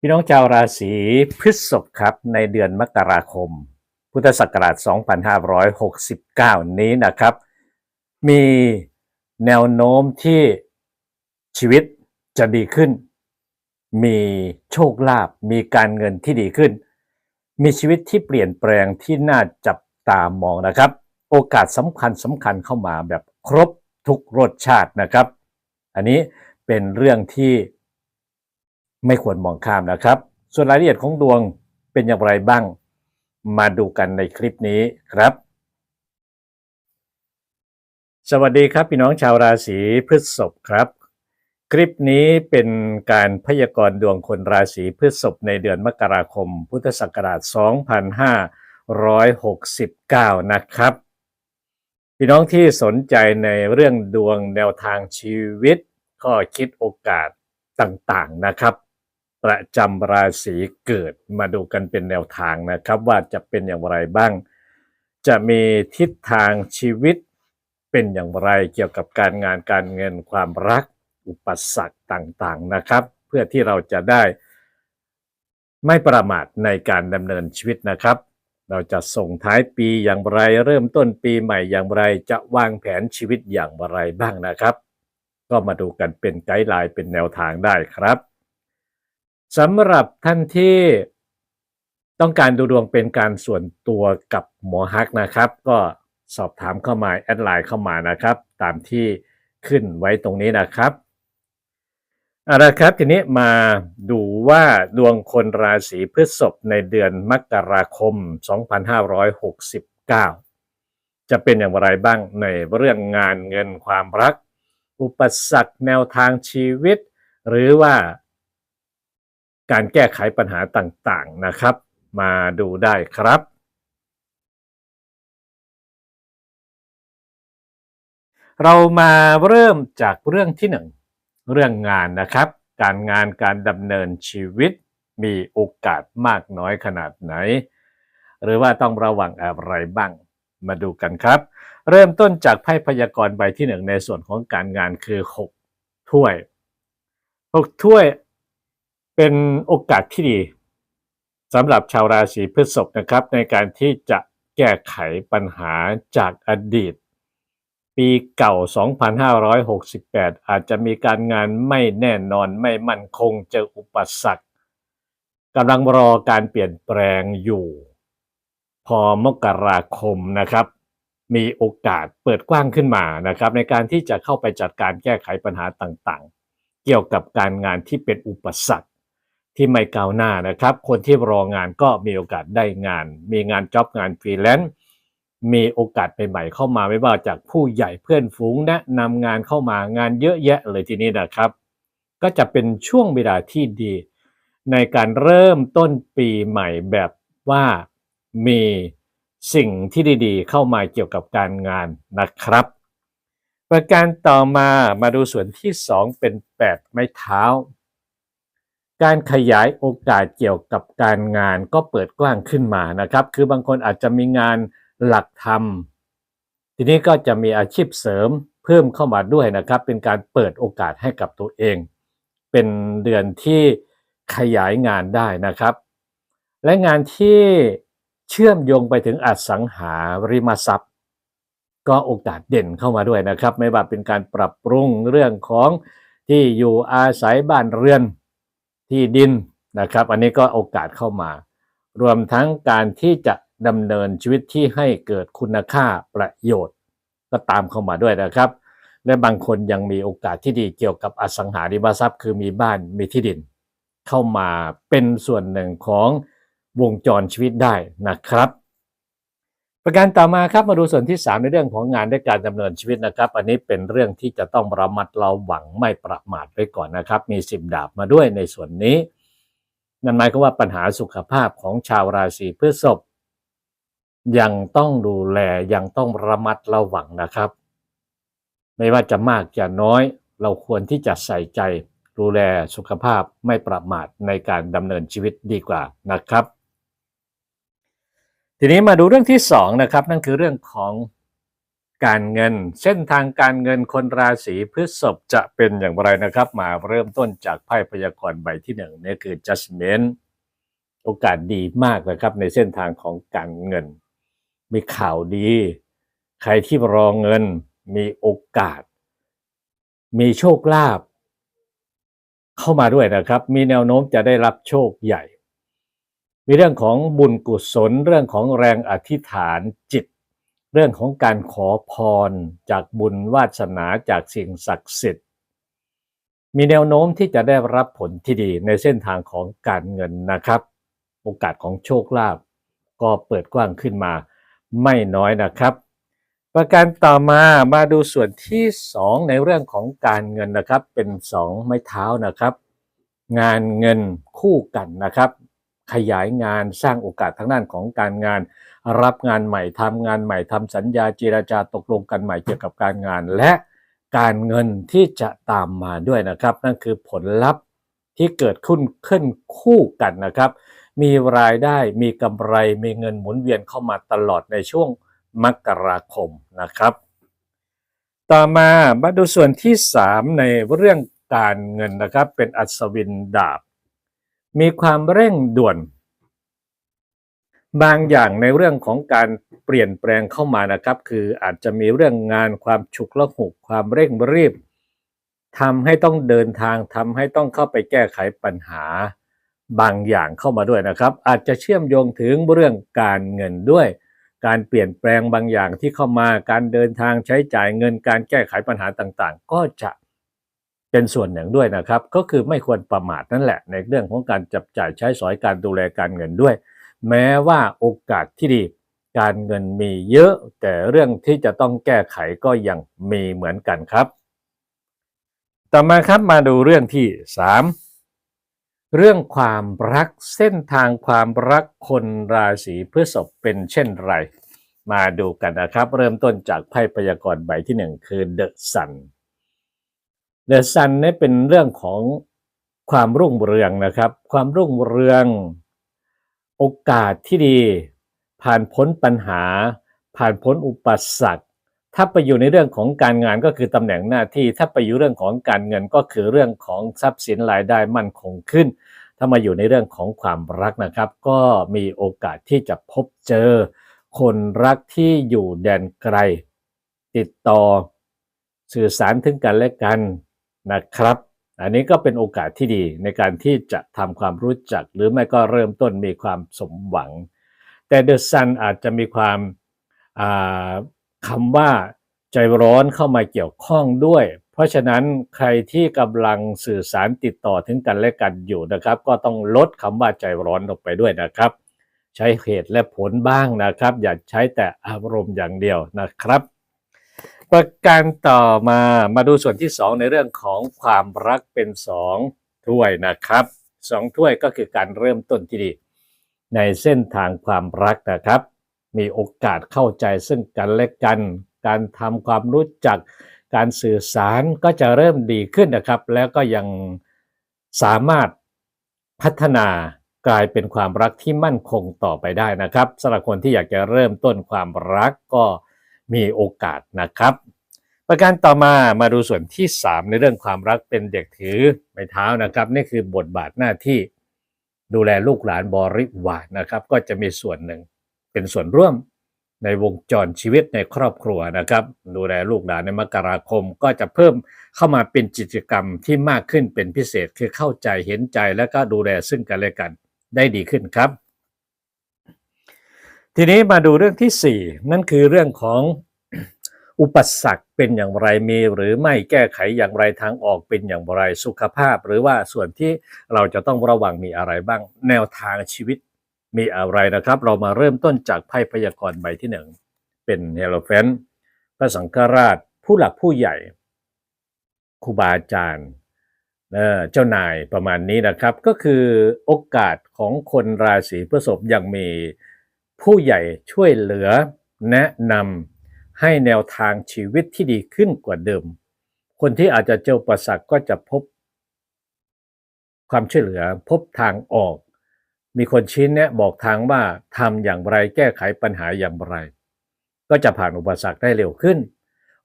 พี่น้องชาวราศีพฤษภครับในเดือนมกราคม พุทธศักราช 2569 นี้นะครับ มีแนวโน้มที่ชีวิตจะดีขึ้น มีโชคลาภมีการเงินที่ดีขึ้น มีชีวิตที่เปลี่ยนแปลงที่น่าจับตามองนะครับ โอกาสสำคัญสำคัญเข้ามาแบบครบทุกรสชาตินะครับ อันนี้เป็นเรื่องที่ ไม่ควรมองข้ามนะครับ ส่วนรายละเอียดของดวงเป็นอย่างไรบ้าง มาดูกันในคลิปนี้ครับ สวัสดีครับพี่น้องชาวราศีพฤษภครับ คลิปนี้เป็นการพยากรณ์ดวงคนราศีพฤษภในเดือนมกราคม พุทธศักราช 2569 นะครับพี่น้องที่สนใจในเรื่องดวงแนวทางชีวิต ข้อคิดโอกาสต่างๆนะครับ ประจำราศีเกิดมาดูกันเป็นแนวทางนะครับว่าจะเป็นอย่างไรบ้าง จะมีทิศทางชีวิตเป็นอย่างไรเกี่ยวกับการงานการเงินความรัก อุปสรรคต่างๆนะครับ เพื่อที่เราจะได้ไม่ประมาทในการดำเนินชีวิตนะครับ เราจะส่งท้ายปีอย่างไร เริ่มต้นปีใหม่อย่างไรจะวางแผนชีวิตอย่างไรบ้างนะครับ ก็มาดูกันเป็นไกด์ไลน์เป็นแนวทางได้ครับ สำหรับท่านที่ต้องการดูดวงเป็นการส่วนตัวกับหมอฮักนะครับ ก็สอบถามเข้ามาแอดไลน์เข้ามานะครับ ตามที่ขึ้นไว้ตรงนี้นะครับเอาละครับทีนี้มาดูว่าดวงคนราศีพฤษภในเดือนมกราคม 2569 จะเป็นอย่างไรบ้างในเรื่องงานเงินความรัก อุปสรรคแนวทางชีวิต หรือว่า การแก้ไขปัญหาต่างๆนะครับ มาดูได้ครับ เรามาเริ่มจากเรื่องที่หนึ่งเรื่องงานนะครับ การงานการดำเนินชีวิตมีโอกาสมากน้อยขนาดไหน หรือว่าต้องระวังอะไรบ้างมาดูกันครับ เริ่มต้นจากไพ่พยากรณ์ใบที่หนึ่งในส่วนของการงานคือ 6 ถ้วย 6 ถ้วย เป็นโอกาสที่ดีสำหรับชาวราศีพฤษภนะครับ ในการที่จะแก้ไขปัญหาจากอดีต ปีเก่า 2568 อาจจะมีการงานไม่แน่นอนไม่มั่นคงเจออุปสรรคกำลังรอการเปลี่ยนแปลงอยู่ พอมกราคมนะครับ มีโอกาสเปิดกว้างขึ้นมานะครับ ในการที่จะเข้าไปจัดการแก้ไขปัญหาต่างๆ เกี่ยวกับการงานที่เป็นอุปสรรค ที่ไม่ก้าวหน้านะครับ คนที่รองานก็มีโอกาสได้งาน มีงานจ็อบงานฟรีแลนซ์มีโอกาสใหม่ๆเข้ามาไม่ว่าจากผู้ใหญ่เพื่อนฝูงแนะนำงานเข้ามางานเยอะแยะเลยทีนี้นะครับ ก็จะเป็นช่วงเวลาที่ดี ในการเริ่มต้นปีใหม่แบบว่ามีสิ่งที่ดีๆ เข้ามาเกี่ยวกับการงานนะครับ ประการต่อมามาดูส่วนที่ 2 เป็น 8 ไม้เท้า การขยายโอกาสเกี่ยวกับการงานก็เปิดกว้างขึ้นมานะครับ คือบางคนอาจจะมีงานหลักธรรมทีนี้ก็จะมีอาชีพเสริมเพิ่มเข้ามาด้วยนะครับ เป็นการเปิดโอกาสให้กับตัวเอง เป็นเดือนที่ขยายงานได้นะครับ และงานที่เชื่อมโยงไปถึงอสังหาริมทรัพย์ ก็โอกาสเด่นเข้ามาด้วยนะครับ ไม่ว่าเป็นการปรับปรุงเรื่องของที่อยู่อาศัยบ้านเรือน ที่ดินนะครับ อันนี้ก็โอกาสเข้ามารวมทั้งการที่จะดำเนินชีวิตที่ให้เกิดคุณค่าประโยชน์ ก็ตามเข้ามาด้วยนะครับ และบางคนยังมีโอกาสที่ดีเกี่ยวกับอสังหาริมทรัพย์ คือมีบ้านมีที่ดิน เข้ามาเป็นส่วนหนึ่งของวงจรชีวิตได้นะครับ ประการต่อมาครับมาดูส่วนที่ 3 ในเรื่องของงานและการดำเนินชีวิตนะครับ อันนี้เป็นเรื่องที่จะต้องระมัดระวังไม่ประมาทไว้ก่อนนะครับ มีสิบดาบมาด้วยในส่วนนี้ นั่นหมายความว่าปัญหาสุขภาพของชาวราศีพฤษภยังต้องดูแลยังต้องระมัดระวังนะครับ ไม่ว่าจะมากจะน้อย เราควรที่จะใส่ใจ ดูแลสุขภาพไม่ประมาทในการดำเนินชีวิตดีกว่านะครับ ทีนี้มาดูเรื่องที่สองนะครับ นั่นคือเรื่องของการเงิน เส้นทางการเงินคนราศีพฤษภจะเป็นอย่างไรนะครับ มาเริ่มต้นจากไพ่พยากรณ์ใบที่หนึ่งนี่คือ judgment โอกาสดีมากนะครับในเส้นทางของการเงิน มีข่าวดี ใครที่รอเงิน มีโอกาส มีโชคลาภเข้ามาด้วยนะครับ มีแนวโน้มจะได้รับโชคใหญ่ มีเรื่องของบุญกุศล เรื่องของแรงอธิษฐานจิต เรื่องของการขอพรจากบุญวาสนาจากสิ่งศักดิ์สิทธิ์ มีแนวโน้มที่จะได้รับผลที่ดีในเส้นทางของการเงินนะครับ โอกาสของโชคลาภก็เปิดกว้างขึ้นมาไม่น้อยนะครับ ประการต่อมามาดูส่วนที่ 2 ในเรื่องของการเงินนะครับ เป็น 2 ไม้เท้านะครับ งานเงินคู่กันนะครับ ขยายงานสร้างโอกาสทางด้านของการงาน รับงานใหม่ทำงานใหม่ทำสัญญาเจราจาตกลงกันใหม่เกี่ยวกับการงาน และการเงินที่จะตามมาด้วยนะครับ นั่นคือผลลัพธ์ที่เกิดขึ้นขึ้นคู่กันนะครับ มีรายได้มีกำไรมีเงินหมุนเวียนเข้ามาตลอดในช่วงมกราคมนะครับ ต่อมามาดูส่วนที่ 3 ในเรื่องการเงินนะครับ เป็นอัศวินดาบ มีความเร่งด่วน บางอย่างในเรื่องของการเปลี่ยนแปลงเข้ามานะครับ คืออาจจะมีเรื่องงานความฉุกละหุกความเร่งรีบทำให้ต้องเดินทางทำให้ต้องเข้าไปแก้ไขปัญหา บางอย่างเข้ามาด้วยนะครับ อาจจะเชื่อมโยงถึงเรื่องการเงินด้วย การเปลี่ยนแปลงบางอย่างที่เข้ามาการเดินทางใช้จ่ายเงินการแก้ไขปัญหาต่างๆ ก็จะ เป็นส่วนหนึ่งด้วยนะครับ ก็คือไม่ควรประมาทนั่นแหละ ในเรื่องของการจับจ่ายใช้สอยการดูแลการเงินด้วย แม้ว่าโอกาสที่ดีการเงินมีเยอะ แต่เรื่องที่จะต้องแก้ไขก็ยังมีเหมือนกันครับ ต่อมาครับมาดูเรื่องที่ 3 เรื่องความรักเส้นทางความรักคนราศีพฤษภเป็นเช่นไร มาดูกันนะครับ เริ่มต้นจากไพ่พยากรณ์ใบที่หนึ่งคือ The Sun The Sun เนี่เป็นเรื่องของความรุ่งเรืองนะครับ ความรุ่งเรือง โอกาสที่ดี ผ่านพ้นปัญหา ผ่านพ้นอุปสรรคถ้าไปอยู่ในเรื่องของการงานก็คือตำแหน่งหน้าที่ ถ้าไปอยู่เรื่องของการเงินก็คือเรื่องของทรัพย์สินรายได้มั่นคงขึ้น ถ้ามาอยู่ในเรื่องของความรักนะครับ ก็มีโอกาสที่จะพบเจอ คนรักที่อยู่แดนไกล ติดต่อ สื่อสารถึงกันและกัน นะครับ อันนี้ก็เป็นโอกาสที่ดีในการที่จะทำความรู้จัก หรือไม่ก็เริ่มต้นมีความสมหวัง แต่เดอะซันอาจจะมีความคำว่าใจร้อนเข้ามาเกี่ยวข้องด้วย เพราะฉะนั้นใครที่กำลังสื่อสารติดต่อถึงกันและกันอยู่นะครับ ก็ต้องลดคำว่าใจร้อนลงไปด้วยนะครับ ใช้เหตุและผลบ้างนะครับ อย่าใช้แต่อารมณ์อย่างเดียวนะครับ ประการต่อมามาดูส่วนที่2ในเรื่องของความรักเป็น2ถ้วยนะครับ2ถ้วยก็คือการเริ่มต้นที่ดี ในเส้นทางความรักนะครับ มีโอกาสเข้าใจซึ่งกันและกัน การทำความรู้จัก การสื่อสารก็จะเริ่มดีขึ้นนะครับ แล้วก็ยังสามารถพัฒนากลายเป็นความรักที่มั่นคงต่อไปได้นะครับสำหรับคนที่อยากจะเริ่มต้นความรักก็ มีโอกาสนะครับ ประการต่อมามาดูส่วนที่ 3 ในเรื่องความรักเป็นเด็กถือไม้เท้านะครับ นี่คือบทบาทหน้าที่ดูแลลูกหลานบริวารนะครับ ก็จะมีส่วนหนึ่งเป็นส่วนร่วมในวงจรชีวิตในครอบครัวนะครับ ดูแลลูกหลานในมกราคมก็จะเพิ่มเข้ามาเป็นกิจกรรมที่มากขึ้นเป็นพิเศษคือเข้าใจเห็นใจและก็ดูแลซึ่งกันและกันได้ดีขึ้นครับ ทีนี้มาดูเรื่องที่ 4 นั่นคือเรื่องของอุปสรรคเป็นอย่างไรมีหรือไม่แก้ไขอย่างไรทางออกเป็นอย่างไรสุขภาพ หรือว่าส่วนที่เราจะต้องระวังมีอะไรบ้าง แนวทางชีวิตมีอะไรนะครับ เรามาเริ่มต้นจากไพ่พยากรณ์ใบที่หนึ่งเป็นเฮโรแฟนพระสังฆราช ผู้หลักผู้ใหญ่ครูบาอาจารย์เจ้านายประมาณนี้นะครับ ก็คือโอกาสของคนราศีพฤษภยังมี ผู้ใหญ่ช่วยเหลือแนะนำให้แนวทางชีวิตที่ดีขึ้นกว่าเดิม คนที่อาจจะเจออุประสักก็จะพบ ความช่วยเหลือพบทางออก มีคนชี้แนะบอกทางว่าทำอย่างไรแก้ไขปัญหาอย่างไร ก็จะผ่านอุปสรรคได้เร็วขึ้น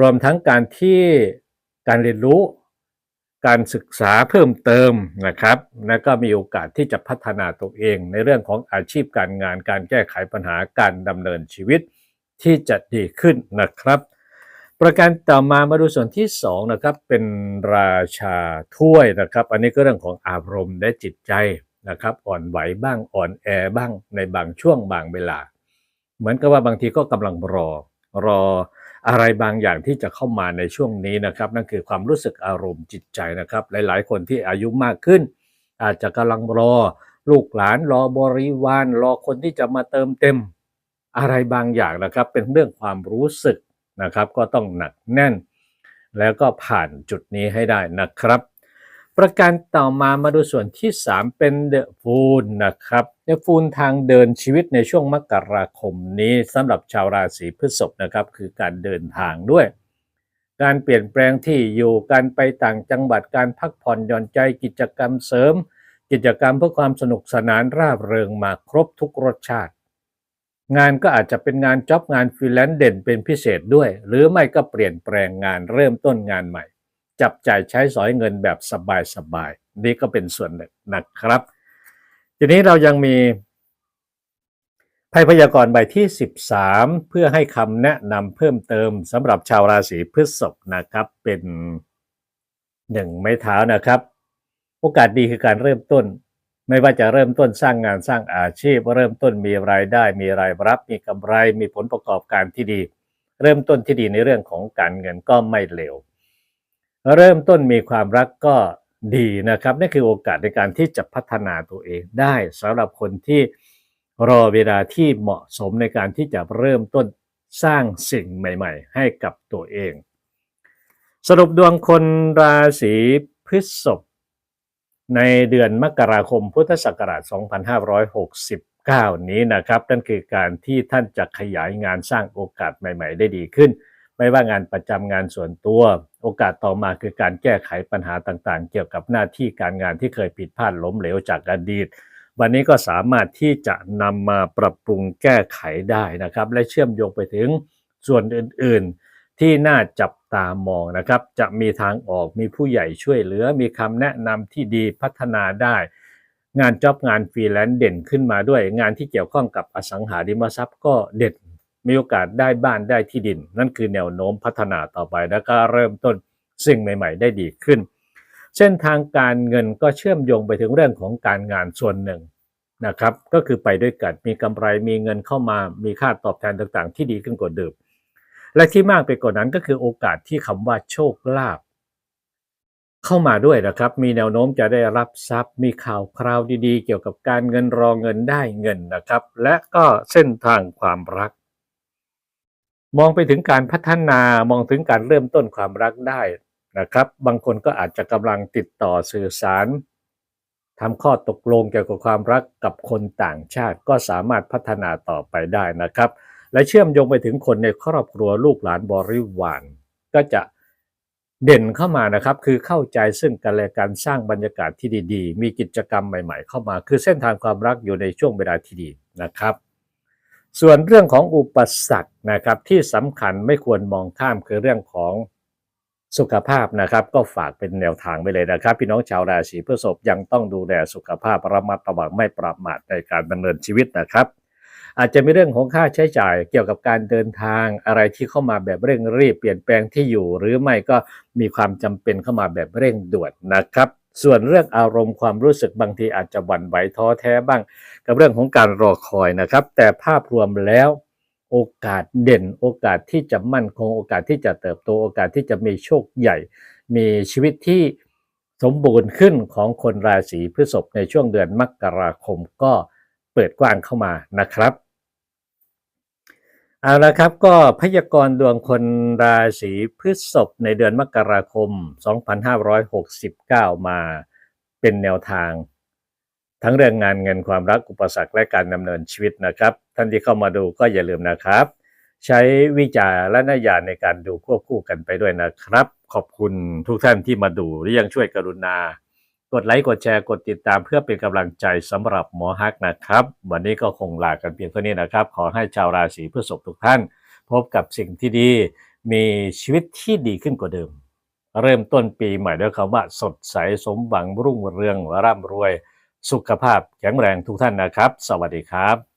รวมทั้งการที่การเรียนรู้ การศึกษาเพิ่มเติมนะครับและก็มีโอกาสที่จะพัฒนาตัวเอง ในเรื่องของอาชีพการงาน การแก้ไขปัญหาการดำเนินชีวิตที่จะดีขึ้นนะครับ ประการต่อมามาดูส่วนที่2นะครับเป็นราชาถ้วยนะครับ อันนี้ก็เรื่องของอารมณ์และจิตใจนะครับ อ่อนไหวบ้างอ่อนแอบ้างในบางช่วงบางเวลา เหมือนกับว่าบางทีก็กำลังรอรอ อะไรบางอย่างที่จะเข้ามาในช่วงนี้นะครับ นั่นคือความรู้สึกอารมณ์จิตใจนะครับ หลายๆ คนที่อายุมากขึ้น อาจจะกำลังรอ ลูกหลานรอบริวารรอคนที่จะมาเติมเต็ม อะไรบางอย่างนะครับ เป็นเรื่องความรู้สึกนะครับ ก็ต้องหนักแน่น แล้วก็ผ่านจุดนี้ให้ได้นะครับ ประการต่อมามาดูส่วนที่ 3 เป็นเดอะฟูลนะครับ เดอะฟูลทางเดินชีวิตในช่วงมกราคมนี้สำหรับชาวราศีพฤษภนะครับคือการเดินทางด้วย การเปลี่ยนแปลงที่อยู่การไปต่างจังหวัดการพักผ่อนหย่อนใจกิจกรรมเสริม กิจกรรมเพื่อความสนุกสนานร่าเริงมาครบทุกรสชาติ งานก็อาจจะเป็นงานจ็อบงานฟรีแลนซ์เด่นเป็นพิเศษด้วย หรือไม่ก็เปลี่ยนแปลงงานเริ่มต้นงานใหม่ จับจ่ายใช้สอยเงินแบบสบายๆนี่ก็เป็นส่วนหนึ่งนะครับ ทีนี้เรายังมีไพ่พยากรณ์ใบที่ 13 เพื่อให้คำแนะนำเพิ่มเติมสำหรับชาวราศีพฤษภนะครับ เป็นหนึ่งไม้เท้านะครับ โอกาสดีคือการเริ่มต้น ไม่ว่าจะเริ่มต้นสร้างงานสร้างอาชีพ เริ่มต้นมีรายได้ มีรายรับ มีกำไร มีผลประกอบการที่ดี เริ่มต้นที่ดีในเรื่องของการเงินก็ไม่เลวเริ่มต้นมีความรักก็ ดีนะครับนั่คือโอกาสในการที่จะพัฒนาตัวเองได้สำหรับคนที่รอเวลาที่เหมาะสมในการที่จะเริ่มต้นสร้างสิ่งใหม่ ๆ ให้กับตัวเอง สรุปดวงคนราศีพฤษภในเดือนมกราคมพุทธศักราช 2569 นี้นะครับ นั่นคือการที่ท่านจะขยายงานสร้างโอกาสใหม่ ๆ ได้ดีขึ้น ไม่ว่างานประจำงานส่วนตัว โอกาสต่อมาคือการแก้ไขปัญหาต่างๆ เกี่ยวกับหน้าที่การงานที่เคยผิดพลาดล้มเหลวจากอดีต วันนี้ก็สามารถที่จะนำมาปรับปรุงแก้ไขได้นะครับ และเชื่อมโยงไปถึงส่วนอื่นๆ ที่น่าจับตามองนะครับ จะมีทางออกมีผู้ใหญ่ช่วยเหลือ มีคำแนะนำที่ดีพัฒนาได้งานจ็อบงานฟรีแลนซ์เด่นขึ้นมาด้วย งานที่เกี่ยวข้องกับอสังหาริมทรัพย์ก็เด่น มีโอกาสได้บ้านได้ที่ดิน นั่นคือแนวโน้มพัฒนาต่อไปแล้วก็เริ่มต้นสิ่งใหม่ ๆ ได้ดีขึ้น เส้นทางการเงินก็เชื่อมโยงไปถึงเรื่องของการงานส่วนหนึ่งนะครับ ก็คือไปด้วยกันมีกำไรมีเงินเข้ามามีค่าตอบแทนต่างๆ ที่ดีขึ้นกว่าเดิมและที่มากไปกว่านั้นก็คือโอกาสที่คำว่าโชคลาภเข้ามาด้วยนะครับ มีแนวโน้มจะได้รับทรัพย์ มีข่าวคราวดีๆ เกี่ยวกับการเงินรอเงินได้เงินนะครับ และก็เส้นทางความรัก มองไปถึงการพัฒนามองถึงการเริ่มต้นความรักได้นะครับ บางคนก็อาจจะกำลังติดต่อสื่อสารทำข้อตกลงเกี่ยวกับความรักกับคนต่างชาติก็สามารถพัฒนาต่อไปได้นะครับ และเชื่อมโยงไปถึงคนในครอบครัวลูกหลานบริวารก็จะเด่นเข้ามานะครับคือเข้าใจซึ่งกันและการสร้างบรรยากาศที่ดี ๆ มีกิจกรรมใหม่ ๆ เข้ามา คือเส้นทางความรักอยู่ในช่วงเวลาที่ดีนะครับ ส่วนเรื่องของอุปสรรคนะครับที่สำคัญไม่ควรมองข้ามคือเรื่องของสุขภาพนะครับ ก็ฝากเป็นแนวทางไปเลยนะครับ พี่น้องชาวราศีพฤษภยังต้องดูแลสุขภาพระมัดระวังไม่ประมาทในการดำเนินชีวิตนะครับ อาจจะมีเรื่องของค่าใช้จ่ายเกี่ยวกับการเดินทางอะไรที่เข้ามาแบบเร่งรีบเปลี่ยนแปลงที่อยู่ หรือไม่ก็มีความจำเป็นเข้ามาแบบเร่งด่วนนะครับ ส่วนเรื่องอารมณ์ความรู้สึกบางทีอาจจะหวั่นไหวท้อแท้บ้าง กับเรื่องของการรอคอยนะครับ แต่ภาพรวมแล้วโอกาสเด่น โอกาสที่จะมั่นคง โอกาสที่จะเติบโต โอกาสที่จะมีโชคใหญ่ มีชีวิตที่สมบูรณ์ขึ้นของคนราศีพฤษภในช่วงเดือนมกราคมก็เปิดกว้างเข้ามานะครับ เอาละครับก็พยากรณ์ดวงคนราศีพฤษภในเดือนมกราคม 2569 มาเป็นแนวทาง ทั้งเรื่องงานเงินความรักอุปสรรคและการดำเนินชีวิตนะครับ ท่านที่เข้ามาดูก็อย่าลืมนะครับ ใช้วิจารณญาณในการดูควบคู่กันไปด้วยนะครับ ขอบคุณทุกท่านที่มาดูและยังช่วยกรุณา กดไลค์กดแชร์กดติดตามเพื่อเป็นกำลังใจสำหรับหมอฮักนะครับ วันนี้ก็คงลากันเพียงเท่านี้นะครับ ขอให้ชาวราศีพฤษภทุกท่าน พบกับสิ่งที่ดี มีชีวิตที่ดีขึ้นกว่าเดิม เริ่มต้นปีใหม่ด้วยคำว่า สดใสสมหวังรุ่งเรืองร่ำรวย สุขภาพแข็งแรงทุกท่านนะครับ สวัสดีครับ